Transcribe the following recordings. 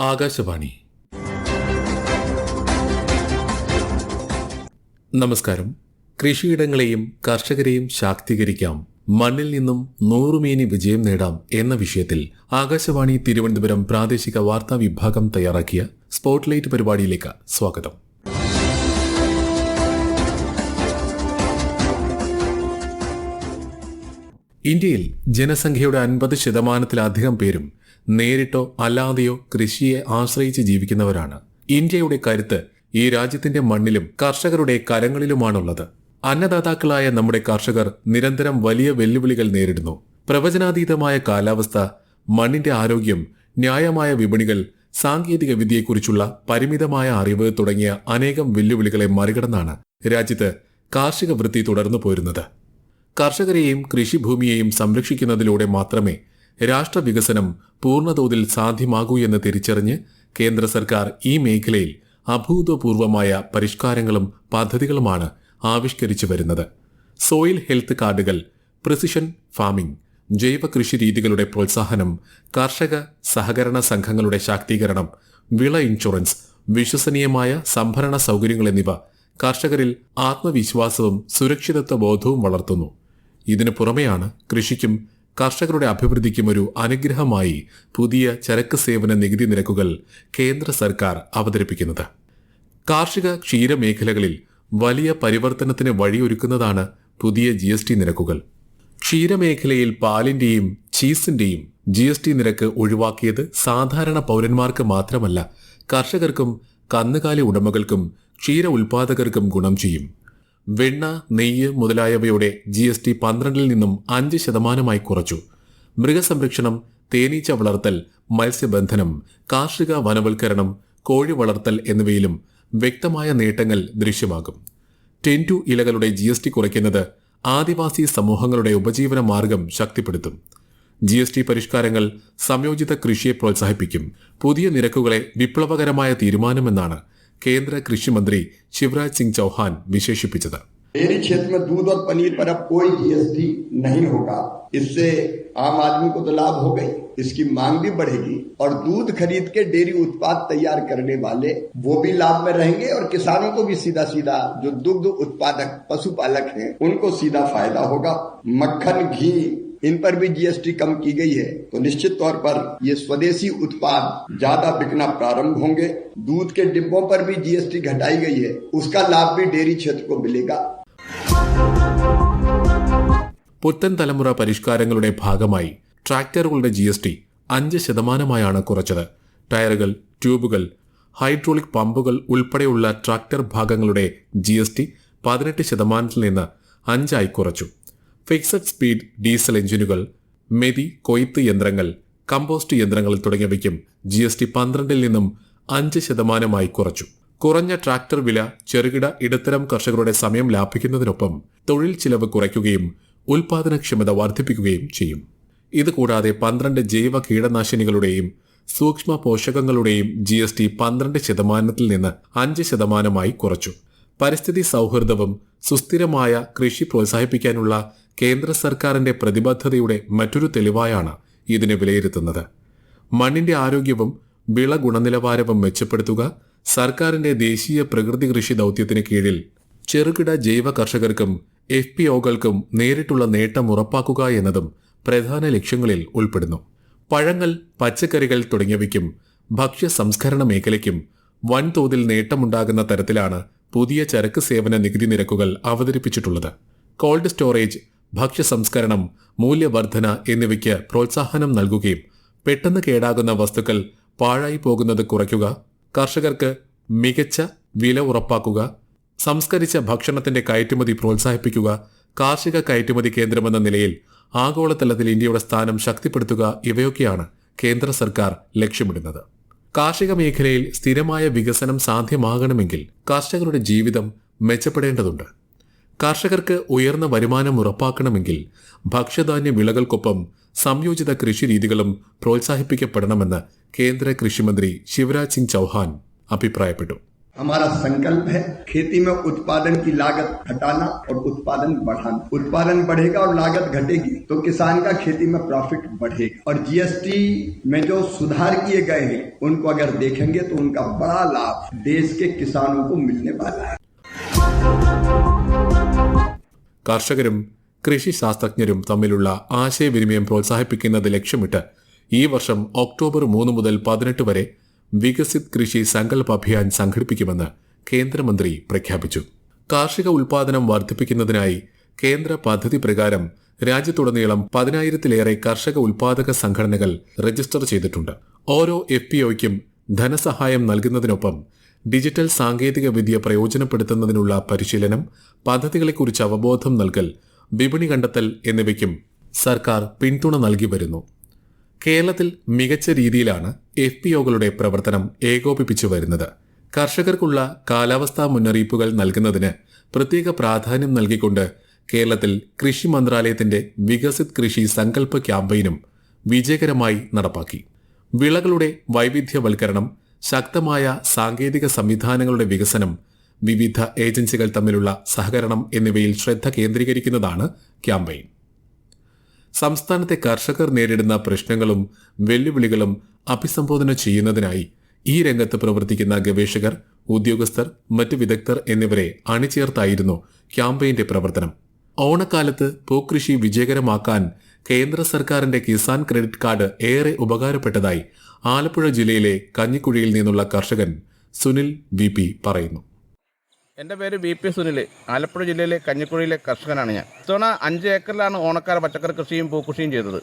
ആകാശവാണി. നമസ്കാരം. കൃഷിയിടങ്ങളെയും കർഷകരെയും ശാക്തീകരിക്കാം. മണ്ണിൽ നിന്നും നൂറുമേനി വിജയം നേടാം എന്ന വിഷയത്തിൽ ആകാശവാണി തിരുവനന്തപുരം പ്രാദേശിക വാർത്താ വിഭാഗം തയ്യാറാക്കിയ സ്പോട്ട്ലൈറ്റ് പരിപാടിയിലേക്ക് സ്വാഗതം. ഇന്ത്യയിൽ ജനസംഖ്യയുടെ അൻപത് ശതമാനത്തിലധികം പേരും നേരിട്ടോ അല്ലാതെയോ കൃഷിയെ ആശ്രയിച്ച് ജീവിക്കുന്നവരാണ്. ഇന്ത്യയുടെ കരുത്ത് ഈ രാജ്യത്തിന്റെ മണ്ണിലും കർഷകരുടെ കരങ്ങളിലുമാണുള്ളത്. അന്നദാതാക്കളായ നമ്മുടെ കർഷകർ നിരന്തരം വലിയ വെല്ലുവിളികൾ നേരിടുന്നു. പ്രവചനാതീതമായ കാലാവസ്ഥ മണ്ണിന്റെ ആരോഗ്യം ന്യായമായ വിപണികൾ സാങ്കേതിക വിദ്യയെക്കുറിച്ചുള്ള പരിമിതമായ അറിവ് തുടങ്ങിയ അനേകം വെല്ലുവിളികളെ മറികടന്നാണ് രാജ്യത്ത് കാർഷിക വൃത്തി തുടർന്നു പോരുന്നത്. കർഷകരെയും കൃഷിഭൂമിയെയും സംരക്ഷിക്കുന്നതിലൂടെ മാത്രമേ രാഷ്ട്രവികസനം പൂർണതോതിൽ സാധ്യമാകൂ എന്ന് തിരിച്ചറിഞ്ഞ് കേന്ദ്ര സർക്കാർ ഈ മേഖലയിൽ അഭൂതപൂർവമായ പരിഷ്കാരങ്ങളും പദ്ധതികളുമാണ് ആവിഷ്കരിച്ചു വരുന്നത്. സോയിൽ ഹെൽത്ത് കാർഡുകൾ പ്രിസിഷൻ ഫാമിംഗ് ജൈവ കൃഷി രീതികളുടെ പ്രോത്സാഹനം കർഷക സഹകരണ സംഘങ്ങളുടെ ശാക്തീകരണം വിള ഇൻഷുറൻസ് വിശ്വസനീയമായ സംഭരണ സൗകര്യങ്ങൾ എന്നിവ കർഷകരിൽ ആത്മവിശ്വാസവും സുരക്ഷിതത്വ ബോധവും വളർത്തുന്നു. ഇതിനു പുറമെയാണ് കൃഷിക്കും കർഷകരുടെ അഭിവൃദ്ധിക്കും ഒരു അനുഗ്രഹമായി പുതിയ ചരക്ക് സേവന നികുതി നിരക്കുകൾ കേന്ദ്ര സർക്കാർ അവതരിപ്പിക്കുന്നത്. കാർഷിക ക്ഷീരമേഖലകളിൽ വലിയ പരിവർത്തനത്തിന് വഴിയൊരുക്കുന്നതാണ് പുതിയ ജി എസ് ടി നിരക്കുകൾ. ക്ഷീരമേഖലയിൽ പാലിന്റെയും ചീസിന്റെയും ജി എസ് ടി നിരക്ക് ഒഴിവാക്കിയത് സാധാരണ പൗരന്മാർക്ക് മാത്രമല്ല കർഷകർക്കും കന്നുകാലി ഉടമകൾക്കും ക്ഷീര ഉൽപാദകർക്കും ഗുണം ചെയ്യും. വെണ്ണ നെയ്യ് മുതലായവയുടെ ജി എസ് ടി പന്ത്രണ്ടിൽ നിന്നും അഞ്ച് ശതമാനമായി കുറച്ചു. മൃഗസംരക്ഷണം തേനീച്ച വളർത്തൽ മത്സ്യബന്ധനം കാർഷിക വനവൽക്കരണം കോഴി വളർത്തൽ എന്നിവയിലും വ്യക്തമായ നേട്ടങ്ങൾ ദൃശ്യമാകും. ടെന്റു ഇലകളുടെ ജി എസ് ടി കുറയ്ക്കുന്നത് ആദിവാസി സമൂഹങ്ങളുടെ ഉപജീവന മാർഗം ശക്തിപ്പെടുത്തും. ജി എസ് ടി പരിഷ്കാരങ്ങൾ സംയോജിത കൃഷിയെ പ്രോത്സാഹിപ്പിക്കും. പുതിയ നിരക്കുകളെ വിപ്ലവകരമായ തീരുമാനമെന്നാണ് കേന്ദ്ര കൃഷിമന്ത്രി ശിവരാജ് സിംഗ് ചൌഹാൻ വിശേഷിപ്പിച്ചത് डेयरी क्षेत्र में दूध और पनीर पर अब कोई जीएसटी नहीं होगा इससे आम आदमी को तो लाभ हो गई इसकी मांग भी बढ़ेगी और दूध खरीद के डेयरी उत्पाद तैयार करने वाले वो भी लाभ में रहेंगे और किसानों को भी सीधा सीधा जो दुग्ध उत्पादक पशुपालक हैं उनको सीधा फायदा होगा मक्खन घी इन पर भी जीएसटी कम की गई है तो निश्चित तौर पर ये स्वदेशी उत्पाद ज्यादा बिकना प्रारंभ होंगे दूध के डिब्बों पर भी जीएसटी घटाई गई है उसका लाभ भी डेयरी क्षेत्र को मिलेगा പുത്തൻ തലമുറ പരിഷ്കാരങ്ങളുടെ ഭാഗമായി ട്രാക്ടറുകളുടെ ജി എസ് ടി അഞ്ച് ശതമാനമായാണ് കുറച്ചത് ടയറുകൾ ട്യൂബുകൾ ഹൈഡ്രോളിക് പമ്പുകൾ ഉൾപ്പെടെയുള്ള ട്രാക്ടർ ഭാഗങ്ങളുടെ ജി എസ് ടി പതിനെട്ട് ശതമാനത്തിൽ നിന്ന് അഞ്ചായി കുറച്ചു ഫിക്സഡ് സ്പീഡ് ഡീസൽ എഞ്ചിനുകൾ മെതി കൊയ്ത്ത് യന്ത്രങ്ങൾ കമ്പോസ്റ്റ് യന്ത്രങ്ങൾ തുടങ്ങിയവയ്ക്കും ജി എസ് ടി പന്ത്രണ്ടിൽ നിന്നും അഞ്ച് ശതമാനമായി കുറച്ചു. കുറഞ്ഞ ട്രാക്ടർ വില ചെറുകിട ഇടത്തരം കർഷകരുടെ സമയം ലാഭിക്കുന്നതിനൊപ്പം തൊഴിൽ ചിലവ് കുറയ്ക്കുകയും ഉൽപാദനക്ഷമത വർദ്ധിപ്പിക്കുകയും ചെയ്യും. ഇതുകൂടാതെ പന്ത്രണ്ട് ജൈവ കീടനാശിനികളുടെയും സൂക്ഷ്മ പോഷകങ്ങളുടെയും ജി എസ് ടി പന്ത്രണ്ട് ശതമാനത്തിൽ നിന്ന് അഞ്ച് ശതമാനമായി കുറച്ചു. പരിസ്ഥിതി സൗഹൃദവും സുസ്ഥിരമായ കൃഷി പ്രോത്സാഹിപ്പിക്കാനുള്ള കേന്ദ്ര സർക്കാരിന്റെ പ്രതിബദ്ധതയുടെ മറ്റൊരു തെളിവായാണ് ഇതിനെ വിലയിരുത്തുന്നത്. മണ്ണിന്റെ ആരോഗ്യവും വിള ഗുണനിലവാരവും മെച്ചപ്പെടുത്തുക സർക്കാരിന്റെ ദേശീയ പ്രകൃതി കൃഷി ദൗത്യത്തിന് കീഴിൽ ചെറുകിട ജൈവ കർഷകർക്കും എഫ് പി ഒകൾക്കും നേരിട്ടുള്ള നേട്ടം ഉറപ്പാക്കുക എന്നതും പ്രധാന ലക്ഷ്യങ്ങളിൽ ഉൾപ്പെടുന്നു. പഴങ്ങൾ പച്ചക്കറികൾ തുടങ്ങിയവയ്ക്കും ഭക്ഷ്യ സംസ്കരണ മേഖലയ്ക്കും വൻതോതിൽ നേട്ടമുണ്ടാകുന്ന തരത്തിലാണ് പുതിയ ചരക്ക് സേവന നികുതി നിരക്കുകൾ അവതരിപ്പിച്ചിട്ടുള്ളത്. കോൾഡ് സ്റ്റോറേജ് ഭക്ഷ്യ സംസ്കരണം മൂല്യവർധന എന്നിവയ്ക്ക് പ്രോത്സാഹനം നൽകുകയും പെട്ടെന്ന് കേടാകുന്ന വസ്തുക്കൾ പാഴായി പോകുന്നത് കുറയ്ക്കുക കർഷകർക്ക് മികച്ച വില ഉറപ്പാക്കുക സംസ്കരിച്ച ഭക്ഷണത്തിന്റെ കയറ്റുമതി പ്രോത്സാഹിപ്പിക്കുക കാർഷിക കയറ്റുമതി കേന്ദ്രമെന്ന നിലയിൽ ആഗോളതലത്തിൽ ഇന്ത്യയുടെ സ്ഥാനം ശക്തിപ്പെടുത്തുക ഇവയൊക്കെയാണ് കേന്ദ്ര സർക്കാർ ലക്ഷ്യമിടുന്നത്. കാർഷിക മേഖലയിൽ സ്ഥിരമായ വികസനം സാധ്യമാകണമെങ്കിൽ കർഷകരുടെ ജീവിതം മെച്ചപ്പെടേണ്ടതുണ്ട്. കർഷകർക്ക് ഉയർന്ന വരുമാനം ഉറപ്പാക്കണമെങ്കിൽ ഭക്ഷ്യധാന്യ വിളകൾക്കൊപ്പം സംയോജിത കൃഷി രീതികളും പ്രോത്സാഹിപ്പിക്കപ്പെടണമെന്ന് കേന്ദ്ര കൃഷിമന്ത്രി ശിവരാജ് സിംഗ് ചൌഹാൻ അഭിപ്രായപ്പെട്ടു हमारा संकल्प है खेती में उत्पादन की लागत घटाना और उत्पादन बढ़ाना उत्पादन बढ़ेगा और लागत घटेगी तो किसान का खेती में प्रॉफिट बढ़ेगा और जीएसटी में जो सुधार किए गए हैं उनको अगर देखेंगे तो उनका बड़ा लाभ देश के किसानों को मिलने वाला है കർഷകരും കൃഷി ശാസ്ത്രജ്ഞരും തമ്മിലുള്ള ആശയവിനിമയം പ്രോത്സാഹിപ്പിക്കുന്നത് ലക്ഷ്യമിട്ട് ഈ വർഷം ഒക്ടോബർ മൂന്ന് മുതൽ പതിനെട്ട് വരെ വികസിത് കൃഷി സങ്കല്പ അഭിയാൻ സംഘടിപ്പിക്കുമെന്ന് കേന്ദ്രമന്ത്രി പ്രഖ്യാപിച്ചു. കാർഷിക ഉൽപാദനം വർദ്ധിപ്പിക്കുന്നതിനായി കേന്ദ്ര പദ്ധതി പ്രകാരം രാജ്യത്തുടനീളം പതിനായിരത്തിലേറെ കർഷക ഉൽപാദക സംഘടനകൾ രജിസ്റ്റർ ചെയ്തിട്ടുണ്ട്. ഓരോ എഫ് പി ധനസഹായം നൽകുന്നതിനൊപ്പം ഡിജിറ്റൽ സാങ്കേതിക വിദ്യ പ്രയോജനപ്പെടുത്തുന്നതിനുള്ള പരിശീലനം പദ്ധതികളെക്കുറിച്ച് അവബോധം നൽകൽ വിപണി കണ്ടെത്തൽ എന്നിവയ്ക്കും സർക്കാർ പിന്തുണ നൽകി വരുന്നു കേരളത്തിൽ മികച്ച രീതിയിലാണ് എഫ് പി ഒകളുടെ പ്രവർത്തനം ഏകോപിപ്പിച്ചു വരുന്നത്. കർഷകർക്കുള്ള കാലാവസ്ഥാ മുന്നറിയിപ്പുകൾ നൽകുന്നതിന് പ്രത്യേക പ്രാധാന്യം നൽകിക്കൊണ്ട് കേരളത്തിൽ കൃഷി മന്ത്രാലയത്തിന്റെ വികസിത് കൃഷി സങ്കല്പ ക്യാമ്പയിനും വിജയകരമായി നടപ്പാക്കി. വിളകളുടെ വൈവിധ്യവൽക്കരണം ശക്തമായ സാങ്കേതിക സംവിധാനങ്ങളുടെ വികസനം വിവിധ ഏജൻസികൾ തമ്മിലുള്ള സഹകരണം എന്നിവയിൽ ശ്രദ്ധ കേന്ദ്രീകരിക്കുന്നതാണ് ക്യാമ്പയിൻ. സംസ്ഥാനത്തെ കർഷകർ നേരിടുന്ന പ്രശ്നങ്ങളും വെല്ലുവിളികളും അഭിസംബോധന ചെയ്യുന്നതിനായി ഈ രംഗത്ത് പ്രവർത്തിക്കുന്ന ഗവേഷകർ ഉദ്യോഗസ്ഥർ മറ്റ് വിദഗ്ധർ എന്നിവരെ അണിചേർത്തായിരുന്നു ക്യാമ്പയിന്റെ പ്രവർത്തനം. ഓണക്കാലത്ത് പൂക്കൃഷി വിജയകരമാക്കാൻ കേന്ദ്ര സർക്കാരിന്റെ കിസാൻ ക്രെഡിറ്റ് കാർഡ് ഏറെ ഉപകാരപ്പെട്ടതായി ആലപ്പുഴ ജില്ലയിലെ കഞ്ഞിക്കുഴിയിൽ നിന്നുള്ള കർഷകൻ സുനിൽ വി പി പറയുന്നു. എന്റെ പേര് വി പി സുനിൽ. ആലപ്പുഴ ജില്ലയിലെ കഞ്ഞിക്കുഴിയിലെ കർഷകനാണ് ഞാൻ. ഇത്തവണ അഞ്ച് ഏക്കറിലാണ് ഓണക്കാല പച്ചക്കറി കൃഷിയും പൂക്കൃഷിയും ചെയ്തത്.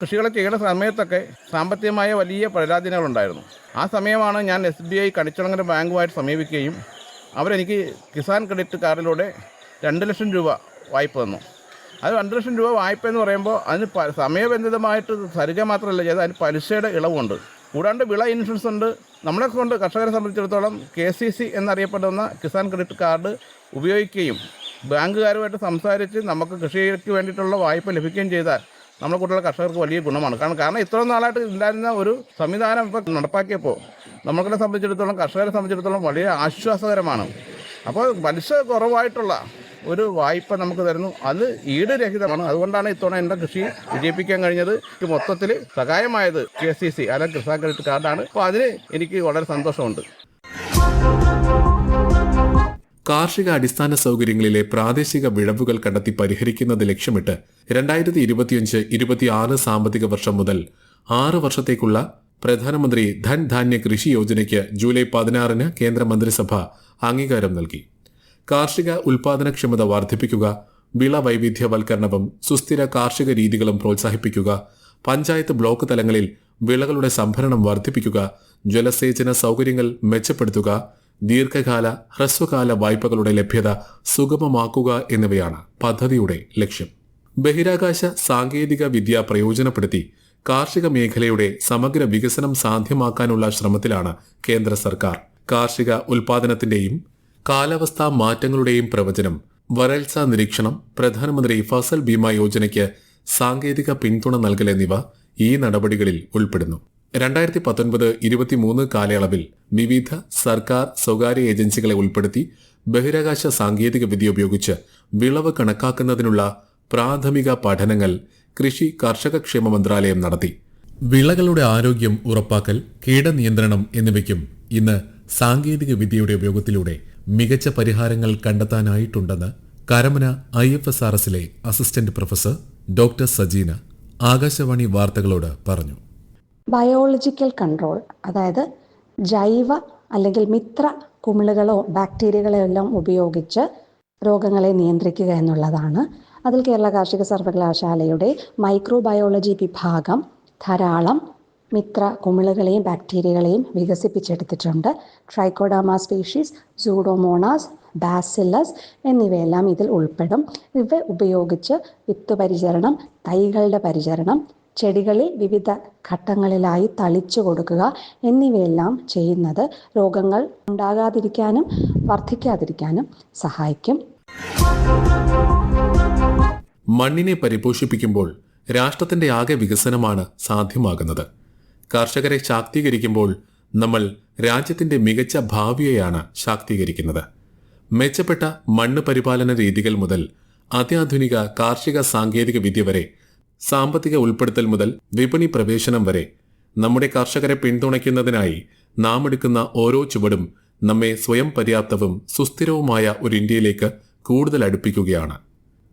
കൃഷികൾ ചെയ്യുന്ന സമയത്തൊക്കെ സാമ്പത്തികമായ വലിയ പരാധീനങ്ങളുണ്ടായിരുന്നു ആ സമയമാണ് ഞാൻ എസ് ബി ഐ കണിച്ചുണങ്ങര ബാങ്കുമായിട്ട് സമീപിക്കുകയും അവരെനിക്ക് കിസാൻ ക്രെഡിറ്റ് കാർഡിലൂടെ രണ്ട് ലക്ഷം രൂപ വായ്പ തന്നു. അത് രണ്ട് ലക്ഷം രൂപ വായ്പ എന്ന് പറയുമ്പോൾ അതിന് സമയബന്ധിതമായിട്ട് തരിക മാത്രമല്ല ചെയ്ത് അതിന് പലിശയുടെ ഇളവുണ്ട്. കൂടാണ്ട് വിള ഇൻഷുറൻസ് ഉണ്ട്. നമ്മളെ കൊണ്ട് കർഷകരെ സംബന്ധിച്ചിടത്തോളം കെ സി സി എന്നറിയപ്പെടുന്ന കിസാൻ ക്രെഡിറ്റ് കാർഡ് ഉപയോഗിക്കുകയും ബാങ്കുകാരുമായിട്ട് സംസാരിച്ച് നമുക്ക് കൃഷിക്ക് വേണ്ടിയിട്ടുള്ള വായ്പ ലഭിക്കുകയും ചെയ്താൽ നമ്മളെ കൂട്ടുള്ള കർഷകർക്ക് വലിയ ഗുണമാണ്. കാരണം കാരണം ഇത്രയും നാളായിട്ട് ഉണ്ടായിരുന്ന ഒരു സംവിധാനം ഇപ്പോൾ നടപ്പാക്കിയപ്പോൾ നമ്മളെ സംബന്ധിച്ചിടത്തോളം കർഷകരെ സംബന്ധിച്ചിടത്തോളം വളരെ ആശ്വാസകരമാണ്. അപ്പോൾ പലിശ കുറവായിട്ടുള്ള ഒരു വായ്പ നമുക്ക് തരുന്നു. അത് ഈട് രഹിതമാണ് അതുകൊണ്ടാണ് ഇത്തവണ എന്റെ കൃഷി വിജയിപ്പിക്കാൻ കഴിഞ്ഞത്. മൊത്തത്തിൽ സഹായമായത് കെ സി സി അല്ലെങ്കിൽ കിസാൻ ക്രെഡിറ്റ് കാർഡാണ്. അപ്പോൾ അതിന് എനിക്ക് വളരെ സന്തോഷമുണ്ട്. കാർഷിക അടിസ്ഥാന സൗകര്യങ്ങളിലെ പ്രാദേശിക വിളവുകൾ കണ്ടെത്തി പരിഹരിക്കുന്നത് ലക്ഷ്യമിട്ട് രണ്ടായിരത്തി ഇരുപത്തിയഞ്ച് ഇരുപത്തിയാറ് സാമ്പത്തിക വർഷം മുതൽ ആറ് വർഷത്തേക്കുള്ള പ്രധാനമന്ത്രി ധൻ ധാന്യ കൃഷി യോജനയ്ക്ക് ജൂലൈ പതിനാറിന് കേന്ദ്ര മന്ത്രിസഭ അംഗീകാരം നൽകി. കാർഷിക ഉൽപാദനക്ഷമത വർദ്ധിപ്പിക്കുക വിള വൈവിധ്യവൽക്കരണവും സുസ്ഥിര കാർഷിക രീതികളും പ്രോത്സാഹിപ്പിക്കുക പഞ്ചായത്ത് ബ്ലോക്ക് തലങ്ങളിൽ വിളകളുടെ സംഭരണം വർദ്ധിപ്പിക്കുക ജലസേചന സൗകര്യങ്ങൾ മെച്ചപ്പെടുത്തുക ദീർഘകാല ഹ്രസ്വകാല വായ്പകളുടെ ലഭ്യത സുഗമമാക്കുക എന്നിവയാണ് പദ്ധതിയുടെ ലക്ഷ്യം. ബഹിരാകാശ സാങ്കേതിക വിദ്യ പ്രയോജനപ്പെടുത്തി കാർഷിക മേഖലയുടെ സമഗ്ര വികസനം സാധ്യമാക്കാനുള്ള ശ്രമത്തിലാണ് കേന്ദ്ര സർക്കാർ. കാർഷിക ഉൽപാദനത്തിന്റെയും കാലാവസ്ഥാ മാറ്റങ്ങളുടെയും പ്രവചനം വരൾച്ച നിരീക്ഷണം പ്രധാനമന്ത്രി ഫസൽ ബീമ യോജനയ്ക്ക് സാങ്കേതിക പിന്തുണ നൽകൽ എന്നിവ ഈ നടപടികളിൽ ഉൾപ്പെടുന്നു. രണ്ടായിരത്തി പത്തൊൻപത് ഇരുപത്തിമൂന്ന് കാലയളവിൽ വിവിധ സർക്കാർ സ്വകാര്യ ഏജൻസികളെ ഉൾപ്പെടുത്തി ബഹിരാകാശ സാങ്കേതിക വിദ്യ ഉപയോഗിച്ച് വിളവ് കണക്കാക്കുന്നതിനുള്ള പ്രാഥമിക പഠനങ്ങൾ കൃഷി കർഷകക്ഷേമ മന്ത്രാലയം നടത്തി. വിളകളുടെ ആരോഗ്യം ഉറപ്പാക്കൽ കീടനിയന്ത്രണം എന്നിവയ്ക്കും ഇന്ന് സാങ്കേതിക വിദ്യയുടെ ഉപയോഗത്തിലൂടെ മികച്ച പരിഹാരങ്ങൾ കണ്ടെത്താനായിട്ടുണ്ടെന്ന് Karamana I F S R എസിലെ assistant professor doctor Sajeena Akashvani വാർത്തകളോട് പറഞ്ഞു. ബയോളജിക്കൽ കൺട്രോൾ അതായത് ജൈവ അല്ലെങ്കിൽ മിത്ര കുമിളുകളോ ബാക്ടീരിയകളോ എല്ലാം ഉപയോഗിച്ച് രോഗങ്ങളെ നിയന്ത്രിക്കുക എന്നുള്ളതാണ്. അതിൽ കേരള കാർഷിക സർവകലാശാലയുടെ മൈക്രോബയോളജി വിഭാഗം ധാരാളം മിത്ര കുമിളുകളെയും ബാക്ടീരിയകളെയും വികസിപ്പിച്ചെടുത്തിട്ടുണ്ട്. ട്രൈക്കോഡാമ സ്പീഷീസ് സൂഡോമോണാസ് ബാസില്ലസ് എന്നിവയെല്ലാം ഇതിൽ ഉൾപ്പെടും. ഇവ ഉപയോഗിച്ച് വിത്ത് പരിചരണം തൈകളുടെ പരിചരണം ചെടികളിൽ വിവിധ ഘട്ടങ്ങളിലായി തളിച്ചു കൊടുക്കുക എന്നിവയെല്ലാം ചെയ്യുന്നത് രോഗങ്ങൾ ഉണ്ടാകാതിരിക്കാനും വർദ്ധിക്കാതിരിക്കാനും സഹായിക്കും. മണ്ണിനെ പരിപോഷിപ്പിക്കുമ്പോൾ രാഷ്ട്രത്തിന്റെ ആകെ വികസനമാണ് സാധ്യമാകുന്നത്. കർഷകരെ ശാക്തീകരിക്കുമ്പോൾ നമ്മൾ രാജ്യത്തിന്റെ മികച്ച ഭാവിയെയാണ് ശാക്തീകരിക്കുന്നത്. മെച്ചപ്പെട്ട മണ്ണ് പരിപാലന രീതികൾ മുതൽ അത്യാധുനിക കാർഷിക സാങ്കേതിക വിദ്യ വരെ സാമ്പത്തിക ഉൾപ്പെടുത്തൽ മുതൽ വിപണി പ്രവേശനം വരെ നമ്മുടെ കർഷകരെ പിന്തുണയ്ക്കുന്നതിനായി നാം എടുക്കുന്ന ഓരോ ചുവടും നമ്മെ സ്വയം പര്യാപ്തവും സുസ്ഥിരവുമായ ഒരു ഇന്ത്യയിലേക്ക് കൂടുതൽ അടുപ്പിക്കുകയാണ്.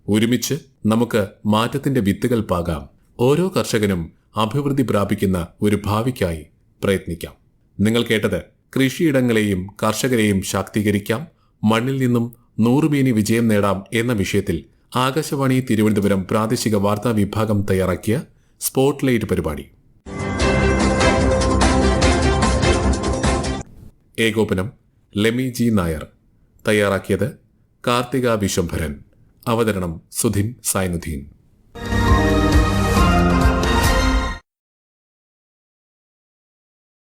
ഒരുമിച്ച് നമുക്ക് മാറ്റത്തിന്റെ വിത്തുകൾ പാകാം. ഓരോ കർഷകനും അഭിവൃദ്ധി പ്രാപിക്കുന്ന ഒരു ഭാവിക്കായി പ്രയത്നിക്കാം. നിങ്ങൾ കേട്ടത് കൃഷിയിടങ്ങളെയും കർഷകരെയും ശാക്തീകരിക്കാം. മണ്ണിൽ നിന്നും നൂറുമേനി വിജയം നേടാം എന്ന വിഷയത്തിൽ ആകാശവാണി തിരുവനന്തപുരം പ്രാദേശിക വാർത്താ വിഭാഗം തയ്യാറാക്കിയ സ്പോട്ട്ലൈറ്റ് പരിപാടി. ഏകോപനം ലെമി ജി നായർ. തയ്യാറാക്കിയത് കാർത്തിക വിശ്വംഭരൻ. അവതരണം സുധിൻ സായ്നുദ്ദീൻ.